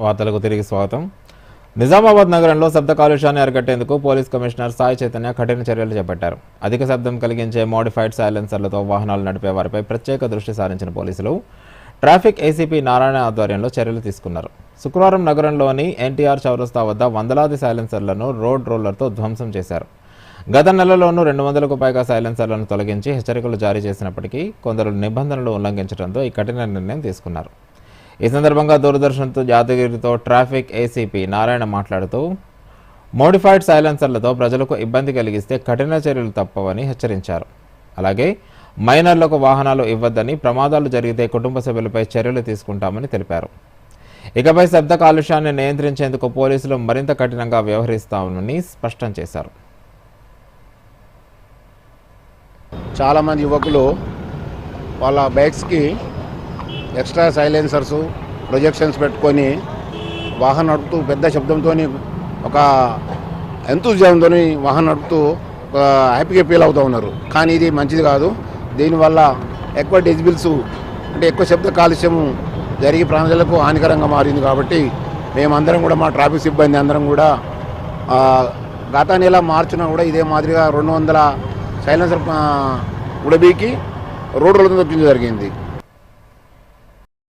వార్తలకు తిరిగి స్వాగతం. నిజామాబాద్ నగరంలో శబ్ద కాలుష్యాన్ని అరికట్టేందుకు పోలీస్ కమిషనర్ సాయి చైతన్య కఠిన చర్యలు చేపట్టారు. అధిక శబ్దం కలిగించే మోడిఫైడ్ సైలెన్సర్లతో వాహనాలు నడిపే వారిపై ప్రత్యేక దృష్టి సారించిన పోలీసులు ట్రాఫిక్ ఏసీపీ నారాయణ ఆధ్వర్యంలో చర్యలు తీసుకున్నారు. శుక్రవారం నగరంలోని ఎన్టీఆర్ చౌరస్తా వద్ద వందలాది సైలెన్సర్లను రోడ్ రోలర్తో ధ్వంసం చేశారు. గత నెలలోనూ రెండు వందలకు పైగా సైలెన్సర్లను తొలగించి హెచ్చరికలు జారీ చేసినప్పటికీ కొందరు నిబంధనలు ఉల్లంఘించడంతో ఈ కఠిన నిర్ణయం తీసుకున్నారు. ఈ సందర్భంగా దూరదర్శన్తో యాదగిరితో ట్రాఫిక్ ఏసీపీ నారాయణ మాట్లాడుతూ మోడిఫైడ్ సైలెన్సర్లతో ప్రజలకు ఇబ్బంది కలిగిస్తే కఠిన చర్యలు తప్పవని హెచ్చరించారు. అలాగే మైనర్లకు వాహనాలు ఇవ్వద్దని ప్రమాదాలు జరిగితే కుటుంబ సభ్యులపై చర్యలు తీసుకుంటామని తెలిపారు. ఇకపై శబ్ద కాలుష్యాన్ని నియంత్రించేందుకు పోలీసులు మరింత కఠినంగా వ్యవహరిస్తామని స్పష్టం చేశారు. చాలామంది యువకులు వాళ్ళ బైక్స్కి ఎక్స్ట్రా సైలెన్సర్స్ ప్రొజెక్షన్స్ పెట్టుకొని వాహనం నడుపుతూ పెద్ద శబ్దంతో ఒక ఎంతూజియంతో వాహనం నడుపుతూ ఒక హ్యాపీగా ఫీల్ అవుతూ ఉన్నారు. కానీ ఇది మంచిది కాదు. దీనివల్ల ఎక్కువ డెజిబిల్స్ అంటే ఎక్కువ శబ్ద కాలుష్యం జరిగి ప్రాణాలకు హానికరంగా మారింది కాబట్టి మేమందరం కూడా మా ట్రాఫిక్ సిబ్బంది అందరం కూడా గత నెల మార్చినా కూడా ఇదే మాదిరిగా రెండు వందల సైలెన్సర్ ఉడబీకి రోడ్డు రోజు జరిగింది.